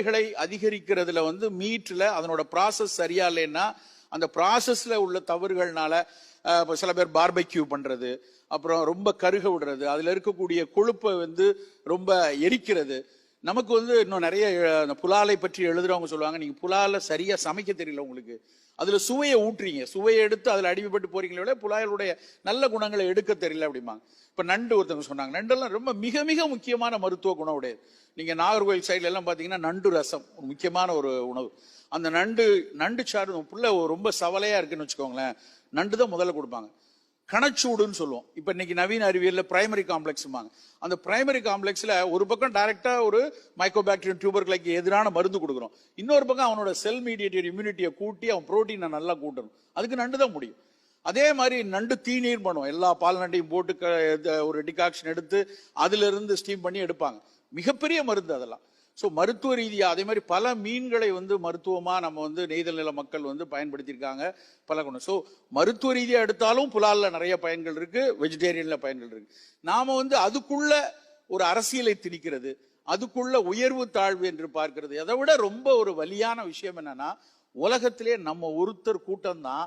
சுவைகளை அதிகரிக்கிறதுல வந்து மீட்டில் அதனோட ப்ராசஸ் சரியா இல்லைன்னா அந்த ப்ராசஸ்ல உள்ள தவறுகள்னால அஹ், சில பேர் பார்பெக்யூ பண்றது அப்புறம் ரொம்ப கருக விடுறது அதுல இருக்கக்கூடிய கொழுப்பை வந்து ரொம்ப எரிக்கிறது நமக்கு வந்து இன்னும் நிறைய அந்த புலாலை பற்றி எழுதுறவங்க சொல்லுவாங்க நீங்கள் புலால சரியாக சமைக்க தெரியல உங்களுக்கு. அதில் சுவையை ஊற்றுறீங்க சுவையை எடுத்து அதில் அடிமைப்பட்டு போறீங்களே விட புலாயலுடைய நல்ல குணங்களை எடுக்க தெரியல அப்படிம்பாங்க. இப்போ நண்டு ஒருத்தவங்க சொன்னாங்க நண்டெல்லாம் ரொம்ப மிக மிக முக்கியமான மருத்துவ குணம் உடையது. நீங்கள் நாகர்கோவில் சைடில் எல்லாம் பார்த்தீங்கன்னா நண்டு ரசம் ஒரு முக்கியமான ஒரு உணவு. அந்த நண்டு நண்டு சாறு புள்ள ரொம்ப சவலையாக இருக்குன்னு வச்சுக்கோங்களேன் நண்டு தான் முதல்ல கொடுப்பாங்க. கணச்சூடுன்னு சொல்லுவோம். இப்போ இன்னைக்கு நவீன அறிவியலில் பிரைமரி காம்ப்ளெக்ஸ்மாங்க அந்த பிரைமரி காம்ப்ளெக்ஸில் ஒரு பக்கம் டைரெக்டாக ஒரு மைக்ரோபாக்டீரியம் டியூபர்குலைக்கு எதிரான மருந்து கொடுக்குறோம். இன்னொரு பக்கம் அவனோட செல் மீடியேட்டட் இம்யூனிட்டியை கூட்டி அவன் புரோட்டீனை நல்லா கூட்டணும் அதுக்கு நண்டு தான் முடியும். அதே மாதிரி நண்டு தீநீர் பண்ணுவோம் எல்லா பால் நண்டையும் போட்டு க- ஒரு டிகாக்ஷன் எடுத்து அதுலேருந்து ஸ்டீம் பண்ணி எடுப்பாங்க. மிகப்பெரிய மருந்து அதெல்லாம். ஸோ மருத்துவ ரீதியாக அதே மாதிரி பல மீன்களை வந்து மருத்துவமாக நம்ம வந்து நெய்தல் நில மக்கள் வந்து பயன்படுத்தியிருக்காங்க பல குணம் ஸோ மருத்துவ ரீதியாக எடுத்தாலும் புலாலில் நிறைய பயன்கள் இருக்குது வெஜிடேரியனில் பயன்கள் இருக்குது நாம் வந்து அதுக்குள்ள ஒரு அரசியலை திணிக்கிறது அதுக்குள்ள உயர்வு தாழ்வு என்று பார்க்கிறது அதை விட ரொம்ப ஒரு வலியான விஷயம் என்னன்னா உலகத்திலே நம்ம ஒருத்தர் கூட்டம் தான்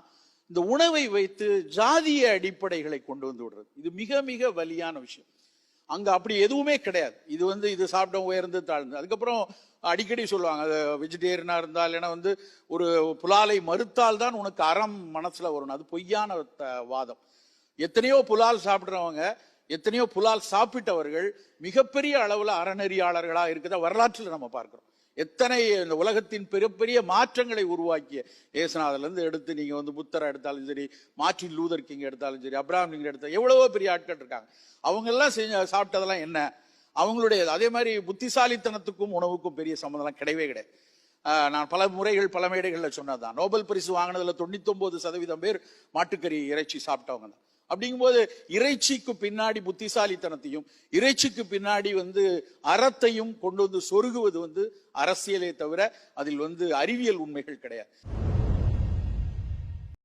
இந்த உணவை வைத்து ஜாதிய அடிப்படைகளை கொண்டு வந்து விடுறது. இது மிக மிக வலியான விஷயம். அங்க அப்படி எதுவுமே கிடையாது. இது வந்து இது சாப்பிட்ட உயர்ந்து தாழ்ந்து. அதுக்கப்புறம் அடிக்கடி சொல்லுவாங்க அது வெஜிடேரியனா இருந்தால் இல்லைன்னா வந்து ஒரு புலாலை மறுத்தால் தான் உனக்கு அறம் மனசுல வரும். அது பொய்யான த- வாதம். எத்தனையோ புலால் சாப்பிட்றவங்க எத்தனையோ புலால் சாப்பிட்டவர்கள் மிகப்பெரிய அளவுல அறநெறியாளர்களா இருக்கிறத வரலாற்றில் நம்ம பார்க்கிறோம். எத்தனை இந்த உலகத்தின் பெரிய மாற்றங்களை உருவாக்கிய? ஏசுநாதர்லேருந்து எடுத்து நீங்கள் வந்து புத்தரை எடுத்தாலும் சரி மாற்றி லூதர் கிங் எடுத்தாலும் சரி அப்ராம் லிங்கன் எடுத்தாலும் எவ்வளவோ பெரிய ஆட்கள் இருக்காங்க. அவங்கெல்லாம் செஞ்ச சாப்பிட்டதெல்லாம் என்ன? அவங்களுடைய அதே மாதிரி புத்திசாலித்தனத்துக்கும் உணவுக்கும் பெரிய சம்மந்தம்லாம் கிடையவே கிடையாது. நான் பல முறைகள் பல மேடைகள்ல சொன்னதுதான். நோபல் பரிசு வாங்கினதில் தொண்ணூத்தொம்பது சதவீதம் பேர் மாட்டுக்கறி இறைச்சி சாப்பிட்டவங்க தான் அப்படிங்கும்போது இறைச்சிக்கு பின்னாடி புத்திசாலித்தனத்தையும் இறைச்சிக்கு பின்னாடி வந்து அறத்தையும் கொண்டு வந்து சொருகுவது வந்து அரசியலே தவிர அதில் வந்து அறிவியல் உண்மைகள் கிடையாது.